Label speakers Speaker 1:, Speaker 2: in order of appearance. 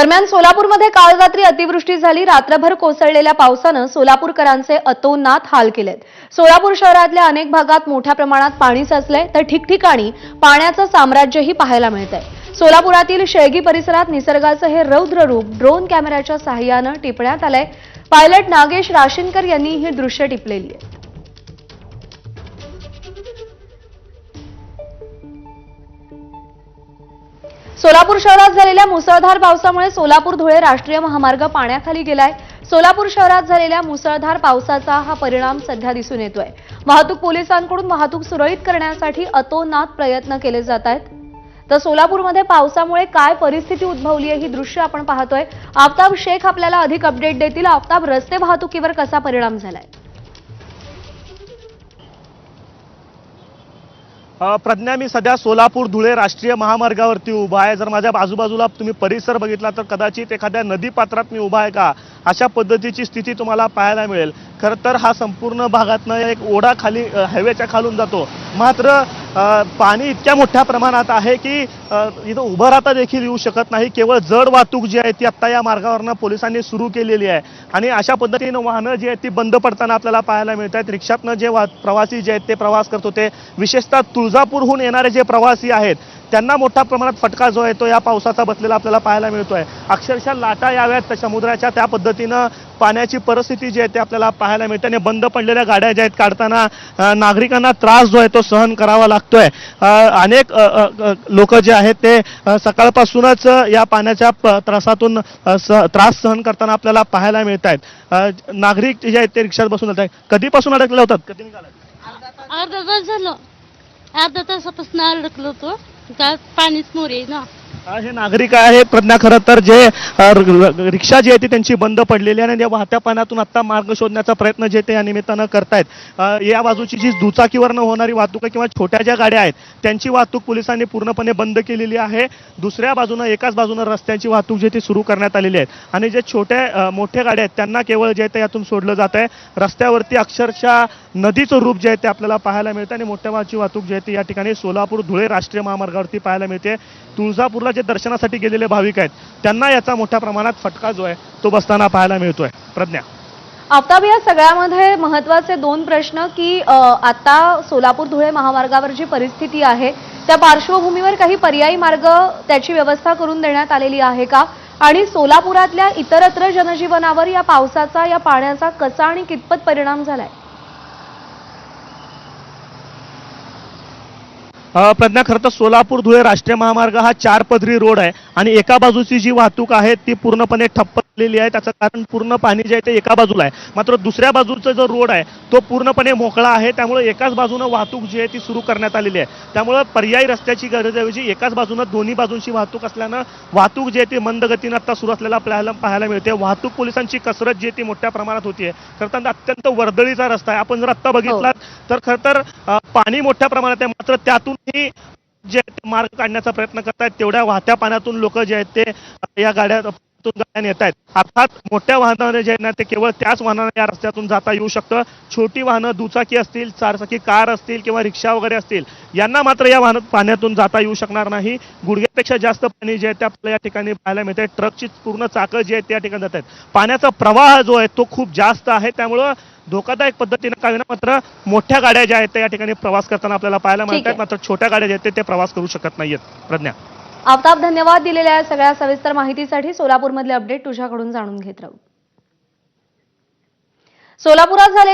Speaker 1: दरम्यान सोलापूरमध्ये काल रात्री अतिवृष्टी झाली. रात्रभर कोसळलेल्या पावसानं सोलापूरकरांचे अतोनात हाल केलेत. सोलापूर शहरातल्या अनेक भागात मोठ्या प्रमाणात पाणी साचलंय. तर ठिकठिकाणी पाण्याचं साम्राज्यही पाहायला मिळतंय. सोलापुरातील शेळगी परिसरात निसर्गाचं हे रौद्र रूप ड्रोन कॅमेऱ्याच्या सहाय्यानं टिपण्यात आलंय. पायलट नागेश राशीनकर यांनी ही दृश्य टिपलेली आहेत सोलापूर शहरात झालेल्या मुसळधार पावसामुळे सोलापूर धुळे राष्ट्रीय महामार्ग पाण्याखाली गेलाय. सोलापूर शहरात झालेल्या मुसळधार पावसाचा हा परिणाम सध्या दिसून येतोय. वाहतूक पोलिसांकडून वाहतूक सुरळीत करण्यासाठी अतोनात प्रयत्न केले जात आहेत. तर सोलापूरमध्ये पावसामुळे काय परिस्थिती उद्भवली आहे ही दृश्य आपण पाहतोय. आफताब शेख आपल्याला अधिक अपडेट देतील. आफताब रस्ते वाहतुकीवर कसा परिणाम झालाय?
Speaker 2: प्रज्ञा मी सध्या सोलापूर धुळे राष्ट्रीय महामार्गावरती उभा आहे. जर माझ्या आजूबाजूला तुम्ही परिसर बघितला तर कदाचित एखाद्या नदीपात्रात मी उभा आहे का? अशा पद्धतीची स्थिती तुम्हाला पाहायला मिळेल. खरं तर हा संपूर्ण भागातनं एक ओढा खाली हायवेच्या खालून जातो. मात्र पाणी इतक्या मोठ्या प्रमाणात आहे की इथं उभं राहता देखील येऊ शकत नाही. केवळ जड वाहतूक जी आहे ती आत्ता या मार्गावरनं पोलिसांनी सुरू केलेली आहे. आणि अशा पद्धतीनं वाहनं जी आहेत ती बंद पडताना आपल्याला पाहायला मिळत आहेत. रिक्षातनं जे वा प्रवासी जे आहेत ते प्रवास करत होते. विशेषतः तुळजापूरहून येणारे जे प्रवासी आहेत त्यांना मोठ्या प्रमाणात फटका जो आहे तो या पावसाचा बसलेला आपल्याला पाहायला मिळतो आहे अक्षरशः लाटा याव्यात त्या समुद्राच्या त्या पद्धतीनं. पाण्याची परिस्थिती जी आहे ते आपल्याला पाहायला मिळते आणि बंद पडलेल्या गाड्या ज्या आहेत काढताना नागरिकांना त्रास जो आहे तो सहन करावा लागतोय. अनेक लोक जे आहेत ते सकाळपासूनच या पाण्याच्या प- त्रासातून स- त्रास सहन करताना आपल्याला पाहायला मिळत आहेत. नागरिक जे आहेत ते रिक्षात बसून येत आहेत कधीपासून अडकले होतात? कधी निघाला
Speaker 3: अर्धा तास झालं. अर्धा तासापासून अडकलो होतो. का पाणीच मोरे आहे ना
Speaker 2: हे नागरिक आहे प्रज्ञा खरं तर जे र- रिक्षा जी आहे ती त्यांची बंद पडलेली आहे आणि या वाहत्या पाण्यातून मार्ग शोधण्याचा प्रयत्न जे ते या निमित्तानं करतायत. या बाजूची जी दुचाकीवरनं होणारी वाहतूक आहे किंवा छोट्या ज्या गाड्या आहेत त्यांची वाहतूक पोलिसांनी पूर्णपणे बंद केलेली आहे. दुसऱ्या बाजूनं एकाच बाजूनं रस्त्यांची वाहतूक जी ती सुरू करण्यात आलेली आहे. आणि जे छोट्या मोठ्या गाड्या आहेत त्यांना केवळ जे आहे ते यातून सोडलं जात आहे. रस्त्यावरती अक्षरशः नदीचं रूप जे आहे ते आपल्याला पाहायला मिळतं आणि मोठ्या वाहतूक जी आहे ती या ठिकाणी सोलापूर धुळे राष्ट्रीय महामार्गावरती पाहायला मिळते. तुळजापूरला जे दर्शनासाठी गेलेले भाविक आहेत त्यांना याचा मोठ्या प्रमाणात फटका जो आहे तो बसताना पाहायला मिळतोय. प्रज्ञा.
Speaker 1: आफताब या सगळ्यामध्ये महत्त्वाचे दोन प्रश्न की आता सोलापूर धुळे महामार्गावर जी परिस्थिती आहे त्या पार्श्वभूमीवर काही पर्यायी मार्ग त्याची व्यवस्था करून देण्यात आलेली आहे का? आणि सोलापुरातल्या इतरत्र जनजीवनावर या पावसाचा या पाण्याचा कसा आणि कितपत परिणाम झालाय?
Speaker 2: प्रज्ञा खरं तर सोलापूर धुळे राष्ट्रीय महामार्ग हा चार पदरी रोड आहे. आणि एका बाजूची जी वाहतूक आहे ती पूर्णपणे ठप्प झालेली आहे. त्याचं कारण पूर्ण पाणी जे आहे ते एका बाजूला आहे. मात्र दुसऱ्या बाजूचा जो रोड आहे तो पूर्णपणे मोकळा आहे. त्यामुळे एकाच बाजूनं वाहतूक जी आहे ती सुरू करण्यात आलेली आहे. त्यामुळे पर्यायी रस्त्याची गरजऐवजी एकाच बाजूनं दोन्ही बाजूंची वाहतूक असल्यानं वाहतूक जी आहे ती मंद गतीनं आता सुरू असलेला पाहायला पाहायला मिळते. वाहतूक पोलिसांची कसरत जी आहे ती मोठ्या प्रमाणात होतीये खरं तर अत्यंत वर्दळीचा रस्ता आहे. आपण जर आत्ता बघितला तर खरं तर पाणी मोठ्या प्रमाणात आहे. मात्र त्यातूनही जे मार्ग काढण्याचा प्रयत्न करतायत तेवढ्या वाहत्या पाण्यातून लोक जे आहेत ते या गाड्या गाड्या येत आहेत अर्थात मोठ्या वाहनाने जे आहेत ना ते केवळ त्याच वाहनाने या रस्त्यातून जाता येऊ शकतं. छोटी वाहनं दुचाकी असतील चारचाकी कार असतील किंवा रिक्षा वगैरे असतील यांना मात्र या वाहन पाण्यातून जाता येऊ शकणार नाही. गुडघ्यापेक्षा जास्त पाणी जे आहे ते आपल्याला या ठिकाणी पाहायला मिळते ट्रकची पूर्ण चाकं जी आहेत त्या ठिकाणी जात आहेत पाण्याचा प्रवाह जो आहे तो खूप जास्त आहे. त्यामुळं धोकादायक पद्धतीनं ना मात्र मोठ्या गाड्या ज्या आहेत त्या या ठिकाणी प्रवास करताना आपल्याला पाहायला मिळतात. मात्र छोट्या गाड्या ज्या आहेत ते- प्रवास करू शकत नाहीयेत. प्रज्ञा.
Speaker 1: आफताब धन्यवाद दिलेल्या या सगळ्या सविस्तर माहितीसाठी सोलापूरमधले अपडेट तुझ्याकडून जाणून घेत राहू. सोलापुरात झालेल्या